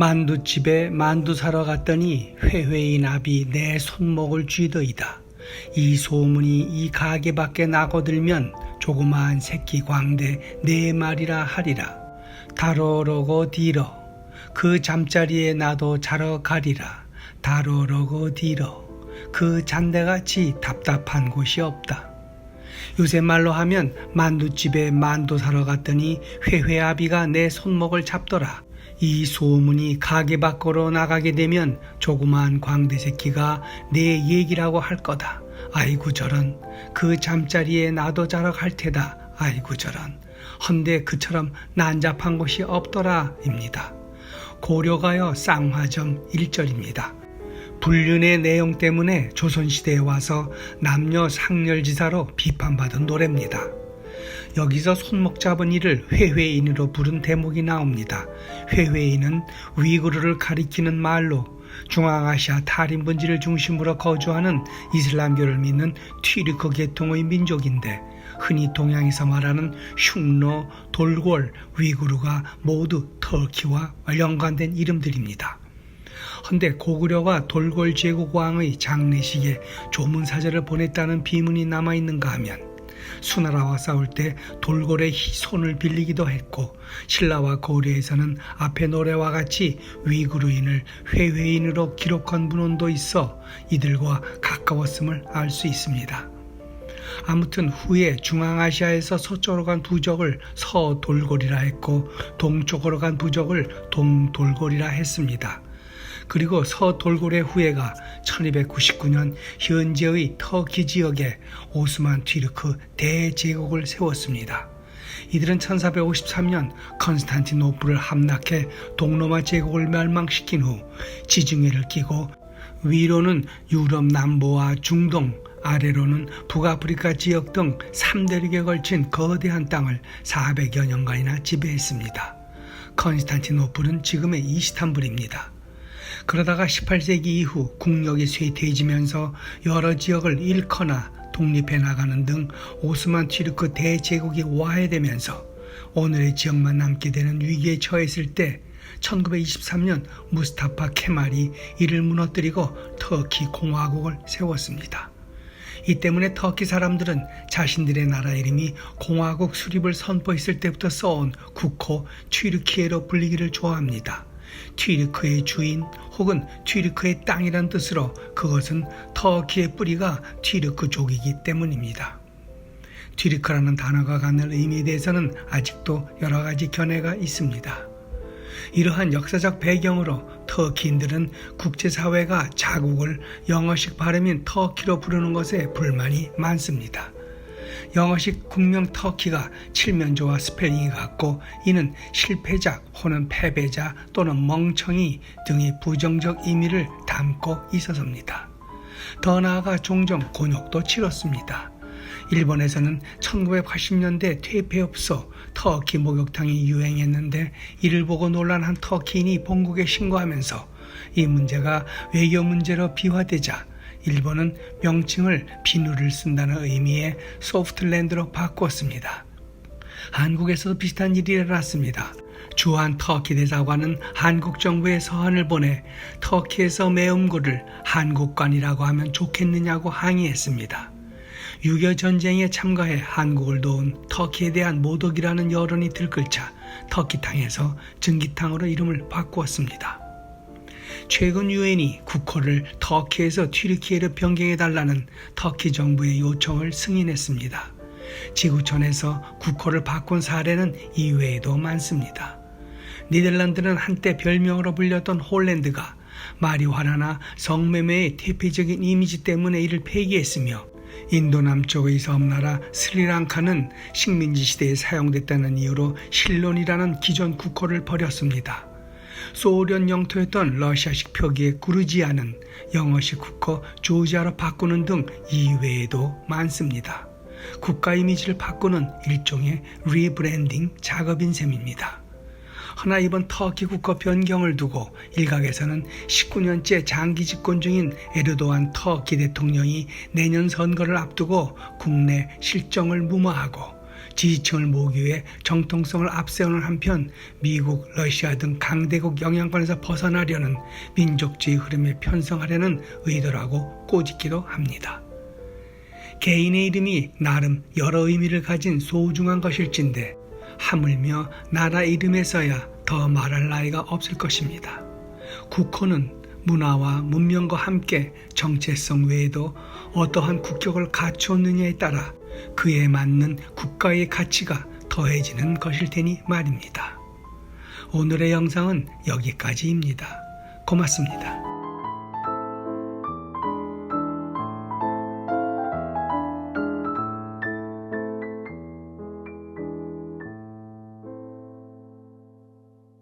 만두집에 만두 사러 갔더니 회회의 나비 내 손목을 쥐더이다. 이 소문이 이 가게 밖에 나고들면 조그마한 새끼 광대 네 마리라 하리라. 다로로고 디러 그 잠자리에 나도 자러 가리라. 다로로고 디러 그 잔대같이 답답한 곳이 없다. 요새 말로 하면 만두집에 만두 사러 갔더니 회회아비가 내 손목을 잡더라. 이 소문이 가게 밖으로 나가게 되면 조그마한 광대 새끼가 내 얘기라고 할 거다. 아이고 저런 그 잠자리에 나도 자러 갈 테다. 아이고 저런 헌데 그처럼 난잡한 곳이 없더라입니다. 고려가요 쌍화점 1절입니다. 불륜의 내용 때문에 조선시대에 와서 남녀 상렬지사로 비판받은 노래입니다. 여기서 손목 잡은 이를 회회인으로 부른 대목이 나옵니다. 회회인은 위구르를 가리키는 말로 중앙아시아 탈인 분지를 중심으로 거주하는 이슬람교를 믿는 튀르크 계통의 민족인데 흔히 동양에서 말하는 흉노, 돌골, 위구르가 모두 터키와 연관된 이름들입니다. 헌데 고구려가 돌골 제국 왕의 장례식에 조문사절을 보냈다는 비문이 남아있는가 하면 수나라와 싸울 때 돌골의 손을 빌리기도 했고 신라와 고려에서는 앞의 노래와 같이 위구르인을 회회인으로 기록한 문헌도 있어 이들과 가까웠음을 알 수 있습니다. 아무튼 후에 중앙아시아에서 서쪽으로 간 부족을 서돌골이라 했고 동쪽으로 간 부족을 동돌골이라 했습니다. 그리고 서돌고래 후예가 1299년 현재의 터키 지역에 오스만 튀르크 대제국을 세웠습니다. 이들은 1453년 컨스탄티노플을 함락해 동로마 제국을 멸망시킨 후 지중해를 끼고 위로는 유럽 남부와 중동, 아래로는 북아프리카 지역 등 3대륙에 걸친 거대한 땅을 400여 년간이나 지배했습니다. 컨스탄티노플은 지금의 이스탄불입니다. 그러다가 18세기 이후 국력이 쇠퇴해지면서 여러 지역을 잃거나 독립해 나가는 등 오스만 튀르크 대제국이 와해되면서 오늘의 지역만 남게 되는 위기에 처했을 때 1923년 무스타파 케말이 이를 무너뜨리고 터키 공화국을 세웠습니다. 이 때문에 터키 사람들은 자신들의 나라 이름이 공화국 수립을 선포했을 때부터 써온 국호 튀르키예로 불리기를 좋아합니다. 튀르크의 주인 혹은 튀르크의 땅이란 뜻으로 그것은 터키의 뿌리가 튀르크족이기 때문입니다. 튀르크라는 단어가 갖는 의미에 대해서는 아직도 여러 가지 견해가 있습니다. 이러한 역사적 배경으로 터키인들은 국제사회가 자국을 영어식 발음인 터키로 부르는 것에 불만이 많습니다. 영어식 국명 터키가 칠면조와 스펠링이 같고 이는 실패자 혹은 패배자 또는 멍청이 등의 부정적 의미를 담고 있어서입니다. 더 나아가 종종 곤욕도 치렀습니다. 일본에서는 1980년대 퇴폐업소 터키 목욕탕이 유행했는데 이를 보고 논란한 터키인이 본국에 신고하면서 이 문제가 외교 문제로 비화되자 일본은 명칭을 비누를 쓴다는 의미의 소프트랜드로 바꾸었습니다. 한국에서도 비슷한 일이 일어났습니다. 주한 터키 대사관은 한국 정부에 서한을 보내 터키에서 매음고를 한국관이라고 하면 좋겠느냐고 항의했습니다. 6.25 전쟁에 참가해 한국을 도운 터키에 대한 모독이라는 여론이 들끓자 터키탕에서 증기탕으로 이름을 바꾸었습니다. 최근 유엔이 국호를 터키에서 튀르키예로 변경해달라는 터키 정부의 요청을 승인했습니다. 지구촌에서 국호를 바꾼 사례는 이외에도 많습니다. 니들란드는 한때 별명으로 불렸던 홀랜드가 마리화나나 성매매의 대표적인 이미지 때문에 이를 폐기했으며 인도 남쪽의 섬나라 스리랑카는 식민지 시대에 사용됐다는 이유로 실론이라는 기존 국호를 버렸습니다. 소련 영토였던 러시아식 표기의 구르지아는 영어식 국호 조지아로 바꾸는 등 이외에도 많습니다. 국가 이미지를 바꾸는 일종의 리브랜딩 작업인 셈입니다. 허나 이번 터키 국가 변경을 두고 일각에서는 19년째 장기 집권 중인 에르도안 터키 대통령이 내년 선거를 앞두고 국내 실정을 무마하고 지지층을 모으기 위해 정통성을 앞세우는 한편 미국, 러시아 등 강대국 영향권에서 벗어나려는 민족주의 흐름에 편성하려는 의도라고 꼬집기도 합니다. 개인의 이름이 나름 여러 의미를 가진 소중한 것일진데 하물며 나라 이름에서야 더 말할 나위가 없을 것입니다. 국호는 문화와 문명과 함께 정체성 외에도 어떠한 국격을 갖추었느냐에 따라 그에 맞는 국가의 가치가 더해지는 것일 테니 말입니다. 오늘의 영상은 여기까지입니다. 고맙습니다.